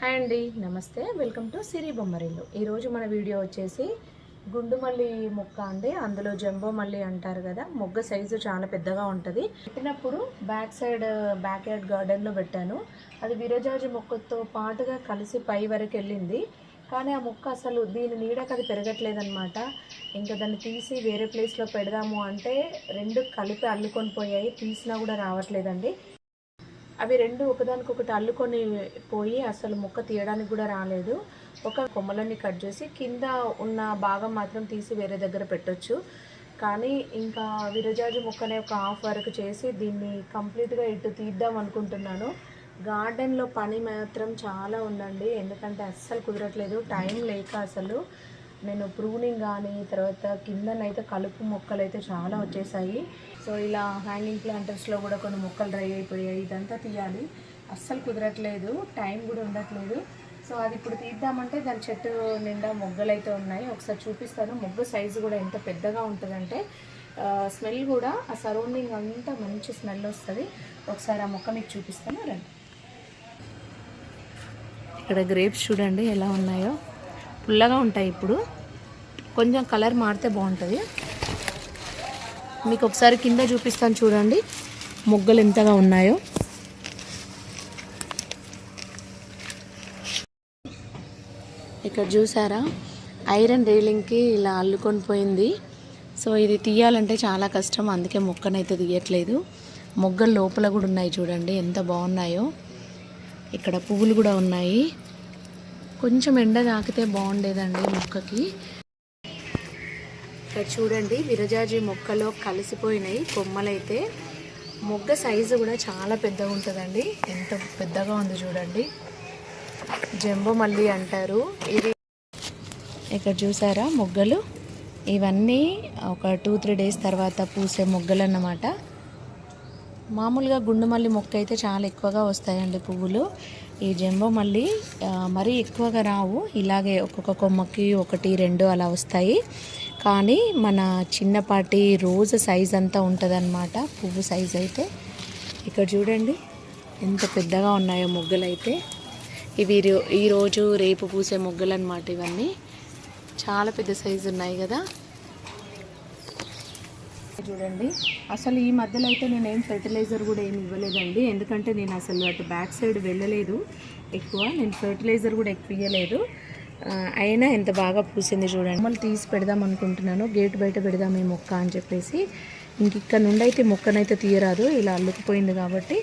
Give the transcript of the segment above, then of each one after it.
Hi అండి నమస్తే. Welcome to Siri Bommarillu. ఈరోజు మన వీడియో వచ్చేసి గుండు మల్లి మొక్క అండి. అందులో జంబో మల్లి అంటారు కదా మొగ్గ సైజు చాలా పెద్దగా ఉంటుంది. పెట్టినప్పుడు బ్యాక్ సైడ్ బ్యాక్ యార్డ్ గార్డెన్లో పెట్టాను. అది విరజాజి మొక్కతో పాటుగా కలిసి పై వరకు వెళ్ళింది. కానీ ఆ మొక్క అసలు దీని నీడకు అది పెరగట్లేదనమాట ఇంకా దాన్ని తీసి వేరే ప్లేస్లో పెడదాము అంటే రెండు కలిపి అల్లుకొని పోయాయి. తీసినా కూడా రావట్లేదండి. అవి రెండు ఒకదానికొకటి అల్లుకొని పోయి అసలు మొక్క తీయడానికి కూడా రాలేదు. ఒక కొమ్మలన్నీ కట్ చేసి కింద ఉన్న భాగం మాత్రం తీసి వేరే దగ్గర పెట్టొచ్చు. కానీ ఇంకా విరజాజు మొక్కనే ఒక హాఫ్ వరకు చేసి దీన్ని కంప్లీట్గా ఇటు తీద్దాం అనుకుంటున్నాను. గార్డెన్లో పని మాత్రం చాలా ఉందండి. ఎందుకంటే అస్సలు కుదరట్లేదు. టైం లేక అసలు. నేను ప్రూనింగ్ కానీ తర్వాత కిందనైతే కలుపు మొక్కలు అయితే చాలా వచ్చేసాయి. సో ఇలా హ్యాంగింగ్ ప్లాంటర్స్లో కూడా కొన్ని మొక్కలు డ్రై అయిపోయాయి. ఇదంతా తీయాలి. అస్సలు కుదరట్లేదు. టైం కూడా ఉండట్లేదు. సో అది ఇప్పుడు తీద్దామంటే దాని చెట్టు నిండా మొగ్గలు అయితే ఉన్నాయి. ఒకసారి చూపిస్తాను. మొగ్గ సైజు కూడా ఎంత పెద్దగా ఉంటుందంటే స్మెల్ కూడా ఆ సరౌండింగ్ అంతా మంచి స్మెల్ వస్తుంది. ఒకసారి ఆ మొక్క మీకు చూపిస్తాను. రండి. ఇక్కడ గ్రేప్స్ చూడండి ఎలా ఉన్నాయో. పుల్లగా ఉంటాయి ఇప్పుడు. కొంచెం కలర్ మారితే బాగుంటుంది. మీకు ఒకసారి కింద చూపిస్తాను చూడండి. మొగ్గలు ఎంతగా ఉన్నాయో. ఇక్కడ చూసారా? ఐరన్ రీలింగ్కి ఇలా అల్లుకొని పోయింది. సో ఇది తీయాలంటే చాలా కష్టం. అందుకే మొక్కనైతే తీయట్లేదు. మొగ్గలు లోపల కూడా ఉన్నాయి చూడండి. ఎంత బాగున్నాయో. ఇక్కడ పువ్వులు కూడా ఉన్నాయి. కొంచెం ఎండ తాకితే బాగుండేదండి మొక్కకి. ఇక్కడ చూడండి విరజాజి మొక్కలో కలిసిపోయినాయి కొమ్మలైతే. మొగ్గ సైజు కూడా చాలా పెద్దగా ఉంటుందండి. ఎంత పెద్దగా ఉంది చూడండి. జంబో మల్లి అంటారు. ఇది ఇక్కడ చూసారా మొగ్గలు? ఇవన్నీ ఒక టూ త్రీ డేస్ తర్వాత పూసే మొగ్గలు అన్నమాట మామూలుగా గుండుమల్లి మొక్క అయితే చాలా ఎక్కువగా వస్తాయండి పువ్వులు. ఈ జంబో మళ్ళీ మరీ ఎక్కువగా రావు. ఇలాగే ఒక్కొక్క కొమ్మకి ఒకటి రెండు అలా వస్తాయి. కానీ మన చిన్నపాటి రోజు సైజ్ అంతా ఉంటుందన్నమాట. పువ్వు సైజ్ అయితే. ఇక్కడ చూడండి ఎంత పెద్దగా ఉన్నాయో మొగ్గలు అయితే ఇవి ఈరోజు రేపు పూసే మొగ్గలు అనమాట ఇవన్నీ. చాలా పెద్ద సైజు ఉన్నాయి కదా. చూడండి. అసలు ఈ మధ్యలో అయితే నేను ఏం ఫెర్టిలైజర్ కూడా ఏమి ఇవ్వలేదండి. ఎందుకంటే నేను అసలు అటు బ్యాక్ సైడ్ వెళ్ళలేదు ఎక్కువ. నేను ఫెర్టిలైజర్ కూడా ఎక్కువ ఇవ్వలేదు అయినా ఎంత బాగా పూసింది చూడండి. మళ్ళీ తీసి పెడదాం అనుకుంటున్నాను. గేట్ బయట పెడదాం ఈ మొక్క అని చెప్పేసి. ఇంక ఇక్కడ నుండి అయితే మొక్కనైతే తీయరాదు. ఇలా అల్లుకుపోయింది కాబట్టి.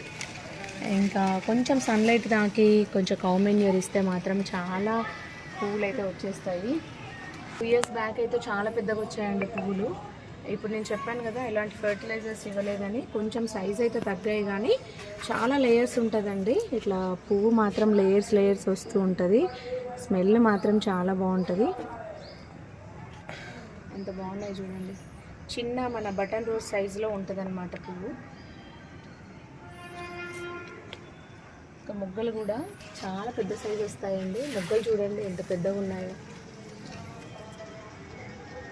ఇంకా కొంచెం సన్లైట్ దాకి కొంచెం కౌమెన్యూర్ ఇస్తే మాత్రం చాలా పువ్వులు అయితే వచ్చేస్తాయి. టూ ఇయర్స్ బ్యాక్ అయితే చాలా పెద్దగా వచ్చాయండి పువ్వులు ఇప్పుడు నేను చెప్పాను కదా ఎలాంటి ఫర్టిలైజర్స్ ఇవ్వలేదని. కొంచెం సైజ్ అయితే తగ్గాయి కానీ చాలా లేయర్స్ ఉంటుందండి. ఇట్లా పువ్వు మాత్రం లేయర్స్ లేయర్స్ వస్తూ ఉంటుంది. స్మెల్ మాత్రం చాలా బాగుంటుంది. ఎంత బాగున్నాయి చూడండి. చిన్న మన బటన్ రోజ్ సైజులో ఉంటుందన్నమాట పువ్వు. ఇంకా మొగ్గలు కూడా చాలా పెద్ద సైజు వస్తాయండి. మొగ్గలు చూడండి ఎంత పెద్దగా ఉన్నాయో.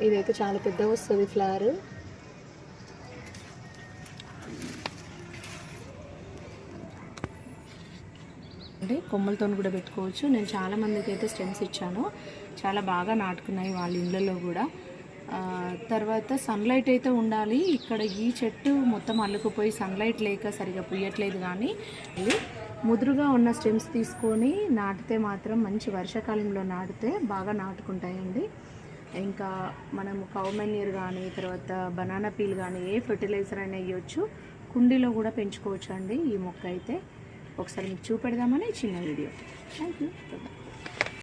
ఇదైతే చాలా పెద్దగా వస్తుంది ఫ్లవర్ అంటే కొమ్మలతో కూడా పెట్టుకోవచ్చు. నేను చాలా మందికి అయితే స్టెమ్స్ ఇచ్చాను. చాలా బాగా నాటుకున్నాయి వాళ్ళ ఇళ్ళల్లో కూడా. తర్వాత సన్లైట్ అయితే ఉండాలి. ఇక్కడ ఈ చెట్టు మొత్తం అల్లుకుపోయి సన్లైట్ లేక సరిగా పుయ్యట్లేదు కానీ ముదురుగా ఉన్న స్టెమ్స్ తీసుకొని నాటితే మాత్రం మంచి వర్షాకాలంలో నాటితే బాగా నాటుకుంటాయండి. ఇంకా మనం కౌమెన్యూర్ కానీ తర్వాత బనానా పీల్ కానీ ఏ ఫెర్టిలైజర్ అయినా వేయొచ్చు. కుండీలో కూడా పెంచుకోవచ్చు అండి ఈ మొక్క అయితే. ఒకసారి మీకు చూపెడదామని చిన్న వీడియో. Thank you